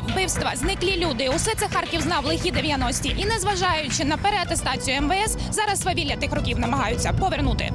вбивства, зниклі люди. Усе це Харків знав лихі 90-ті. І незважаючи на переатестацію МВС, зараз свавілля тих років намагаються повернути.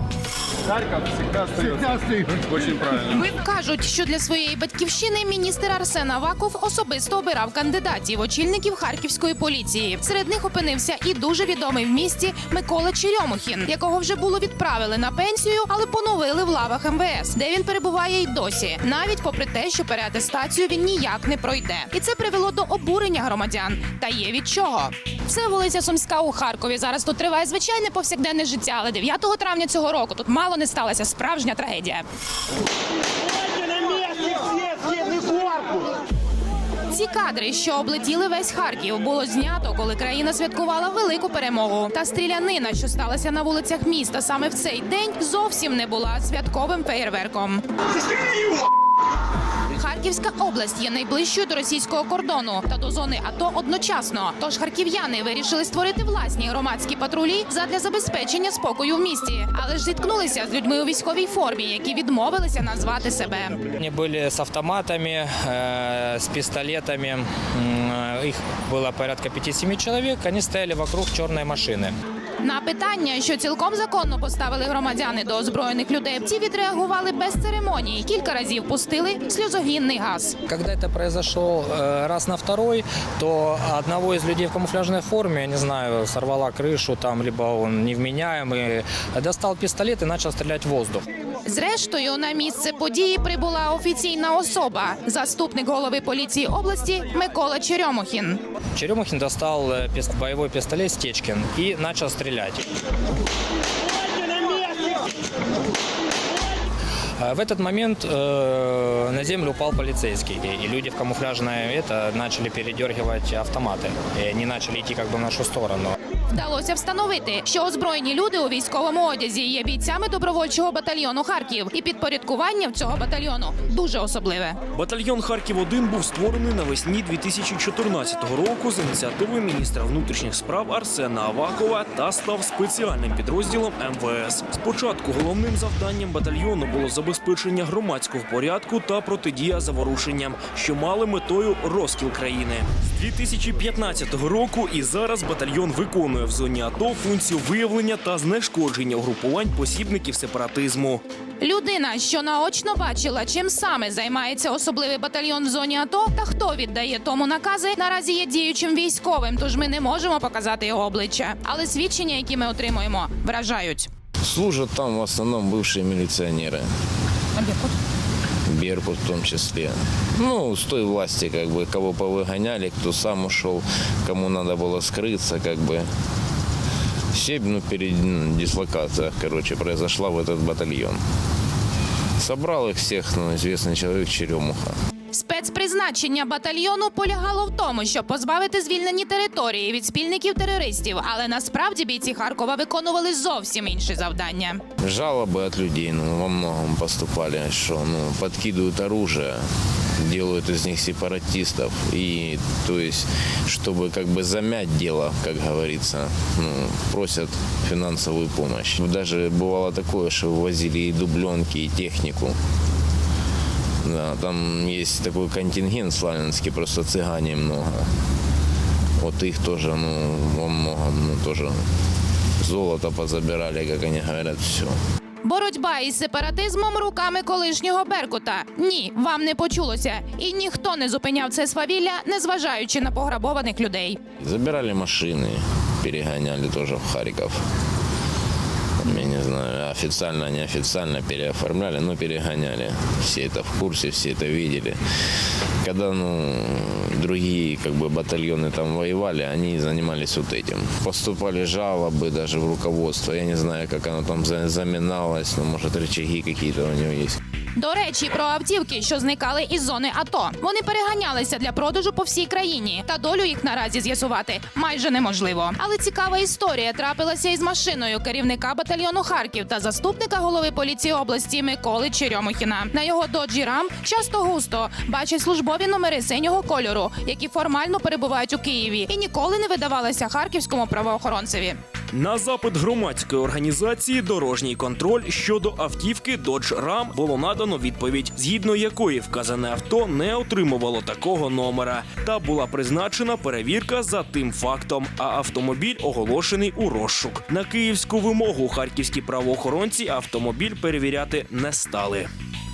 Харьков всегда остается. Всегда. Очень правильно. Кажуть, що для своєї батьківщини міністр Арсен Аваков особисто обирав кандидатів очільників харківської поліції. Серед них опинився і дуже відомий в місті Микола Черемухін, якого вже було відправили на пенсію, але поновили в лавах МВС, де він перебуває й досі, навіть попри те, що переатестацію він ніяк не пройде. І це привело до обурення громадян. Та є від чого. Це вулиця Сумська у Харкові. Зараз тут триває звичайне повсякденне життя, але 9 травня цього року тут мало не сталася справжня трагедія. Ці кадри, що облетіли весь Харків, було знято, коли країна святкувала велику перемогу. Та стрілянина, що сталася на вулицях міста саме в цей день, зовсім не була святковим феєрверком. Харківська область є найближчою до російського кордону та до зони АТО одночасно. Тож харків'яни вирішили створити власні громадські патрулі задля забезпечення спокою в місті, але ж зіткнулися з людьми у військовій формі, які відмовилися назвати себе. Они были с автоматами, э, с пистолетами. М, э, Их было порядка 5-7 человек. Они стояли вокруг черной машины. На питання, що цілком законно поставили громадяни до озброєних людей, ці відреагували без церемоній. Кілька разів пустили сльозогінний газ. Когда это произошло э, раз на второй, то одного из людей в камуфляжной форме, я не знаю, сорвала крышу там, либо он невменяемый, достал пистолет и начал стрелять в воздух. Зрештою, на місце події прибула офіційна особа, заступник голови поліції області Микола Черемохін. Черемухин достал э, пис- боевой пистолет Стечкин и начал Стрелять. А В этот момент э, на землю упал полицейский, и люди в камуфляжное это начали передергивать автоматы. И они начали идти как бы в нашу сторону. Вдалося встановити, що озброєні люди у військовому одязі є бійцями добровольчого батальйону Харків, і підпорядкування в цього батальйону дуже особливе. Батальйон Харків 1 був створений навесні 2014 року з ініціативи міністра внутрішніх справ Арсена Авакова та став спеціальним підрозділом МВС. Спочатку головним завданням батальйону було забезпечення громадського порядку та протидія заворушенням, що мали метою розкіл країни. З 2015 року і зараз батальйон виконує в зоні АТО функцію виявлення та знешкодження угрупувань посібників сепаратизму. Людина, що наочно бачила, чим саме займається особливий батальйон в зоні АТО та хто віддає тому накази, наразі є діючим військовим, тож ми не можемо показати його обличчя. Але свідчення, які ми отримуємо, вражають. Служат там в основном бывшие милиционеры. Беркут в том числе. Ну, с той власти, как бы, кого повыгоняли, кто сам ушел, кому надо было скрыться, как бы. Все, ну, перед м, дислокация, короче, произошла в этот батальон. Собрал их всех, ну, известный человек Черемуха. Спецпризначення батальйону полягало в тому, щоб позбавити звільнені території від спільників терористів, але насправді бійці Харкова виконували зовсім інші завдання. Жалобы от людей, ну, во многом поступали, что, ну, подкидывают оружие, делают из них сепаратистов, и, то есть, чтобы как бы замять дело, как говорится, ну, просят финансовую помощь. Даже бывало такое, что вывозили и дубленки, и технику. Да, там есть такой контингент славянский, просто цыгане много. Вот их тоже, ну, во многом, ну, тоже золото позабирали, как они говорят, все. Боротьба із сепаратизмом руками колишнього Беркута. Ні, вам не почулося, і ніхто не зупиняв це свавілля, незважаючи на пограбованих людей. Забирали машины, перегоняли тоже в Харьков. Я не знаю, официально, неофициально переоформляли, но перегоняли. Все это в курсе, все это видели. Когда ну, другие как бы, батальоны там воевали, они занимались вот этим. Поступали жалобы даже в руководство. Я не знаю, как оно там за- заминалось, но может рычаги какие-то у него есть. До речі, про автівки, що зникали із зони АТО. Вони переганялися для продажу по всій країні, та долю їх наразі з'ясувати майже неможливо. Але цікава історія трапилася із машиною керівника батальйону Харків та заступника голови поліції області Миколи Черемухіна. На його доджі рам часто густо бачать службові номери синього кольору, які формально перебувають у Києві і ніколи не видавалися харківському правоохоронцеві. На запит громадської організації Дорожній контроль щодо автівки Dodge Ram було надано відповідь, згідно якої вказане авто не отримувало такого номера, та була призначена перевірка за тим фактом. А автомобіль оголошений у розшук. На київську вимогу харківські правоохоронці автомобіль перевіряти не стали.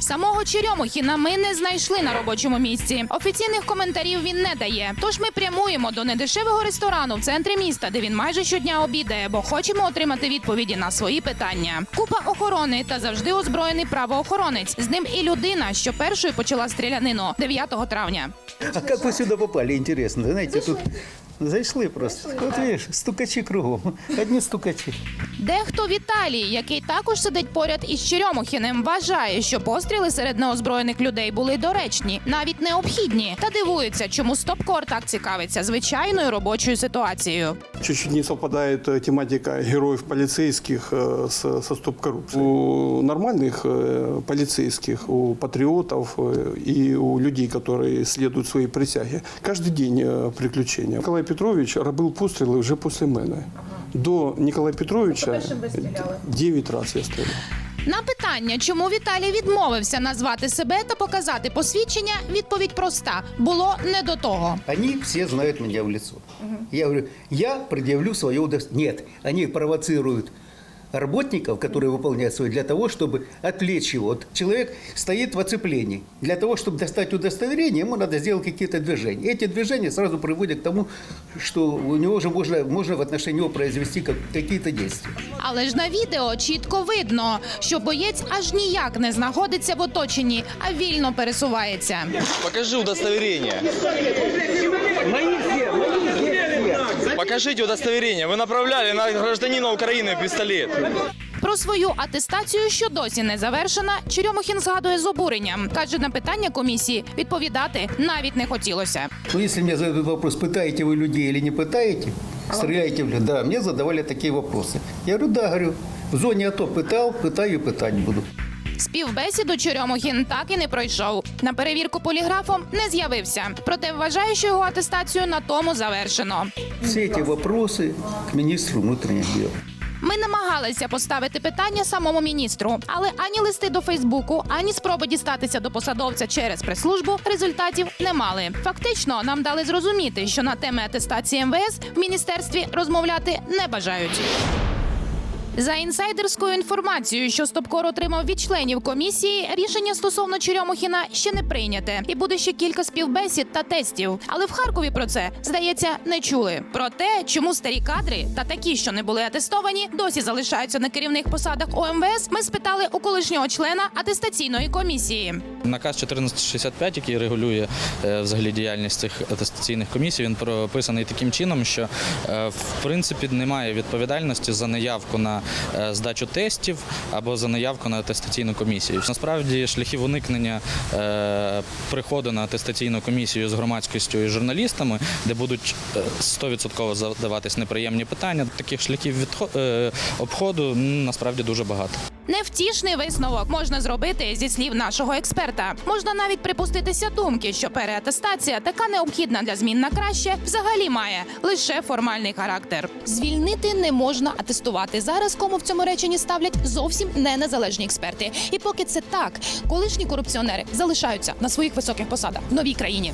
Самого Черемохіна ми не знайшли на робочому місці. Офіційних коментарів він не дає. Тож ми прямуємо до недешевого ресторану в центрі міста, де він майже щодня обідає, бо хочемо отримати відповіді на свої питання. Купа охорони та завжди озброєний правоохоронець. З ним і людина, що першою почала стрілянину 9 травня. А как вы сюда попали, интересно? Знаете, тут зайшли просто. Вот видишь, стукачи кругом. Одни стукачи. Дехто Віталій, який також сидить поряд із Черемохіним, вважає, що постріли серед неозброєних людей були доречні, навіть необхідні, та дивується, чому стопкор так цікавиться звичайною робочою ситуацією. Чуть-чуть не совпадает э, тематика героев полицейских э, с- со стоп-коррупцией. У нормальных э, полицейских, у патриотов э, и у людей, которые следуют своей присяге, каждый день э, приключения. Петрович робив постріли вже після мене. До Ніколая Петровича 9 раз я стріляв. На питання, чому Віталій відмовився назвати себе та показати посвідчення, відповідь проста: було не до того. Они все знают меня в лицо. Я говорю, я предъявлю свое удостоверение. Нет, они провоцируют работников, которые выполняют свое, для того, чтобы отвлечь его. Вот человек стоит в оцеплении. Для того, чтобы достать удостоверение, ему надо сделать какие-то движения. Эти движения сразу приводят к тому, что у него уже можно, можно в отношении него произвести как- какие-то действия. Але ж на відео чітко видно, що боєць аж ніяк не знаходиться в оточенні, а вільно пересувається. Покажи удостоверение. Покажите удостоверение. Вы направляли на гражданина Украины пистолет. Про свою атестацію, що досі не завершена, Черемохін згадує з обуренням. каже на питання комісії відповідати навіть не хотілося. Ну, если мне задают вопрос, пытаете вы людей или не пытаете, стреляете в людей. Да, мне задавали такие вопросы. Я говорю, да, говорю, в зоне АТО пытал, пытаю и пытать буду. Співбесіду Черемохін так і не пройшов. На перевірку поліграфом не з'явився. Проте вважає, що його атестацію на тому завершено. Все эти вопросы к министру внутренних дел. Ми намагалися поставити питання самому міністру, але ані листи до Фейсбуку, ані спроби дістатися до посадовця через прес-службу результатів не мали. Фактично, нам дали зрозуміти, що на теми атестації МВС в міністерстві розмовляти не бажають. За інсайдерською інформацією, що Стопкор отримав від членів комісії, рішення стосовно Черемохіна ще не прийняте, і буде ще кілька співбесід та тестів. Але в Харкові про це здається не чули. Про те, чому старі кадри та такі, що не були атестовані, досі залишаються на керівних посадах ОМВС. Ми спитали у колишнього члена атестаційної комісії. Наказ 1465, який регулює е, взагалі діяльність цих атестаційних комісій, він прописаний таким чином, що е, в принципі немає відповідальності за наявку на здачу тестів або за наявку на атестаційну комісію. Насправді шляхів уникнення е, приходу на атестаційну комісію з громадськістю і журналістами, де будуть е, 100% задаватись неприємні питання. Таких шляхів е, обходу насправді дуже багато. Невтішний висновок можна зробити зі слів нашого експерта. Можна навіть припуститися думки, що переатестація, така необхідна для змін на краще, взагалі має лише формальний характер. Звільнити не можна атестувати. Зараз кому в цьому реченні ставлять зовсім не незалежні експерти. І поки це так, колишні корупціонери залишаються на своїх високих посадах в новій країні.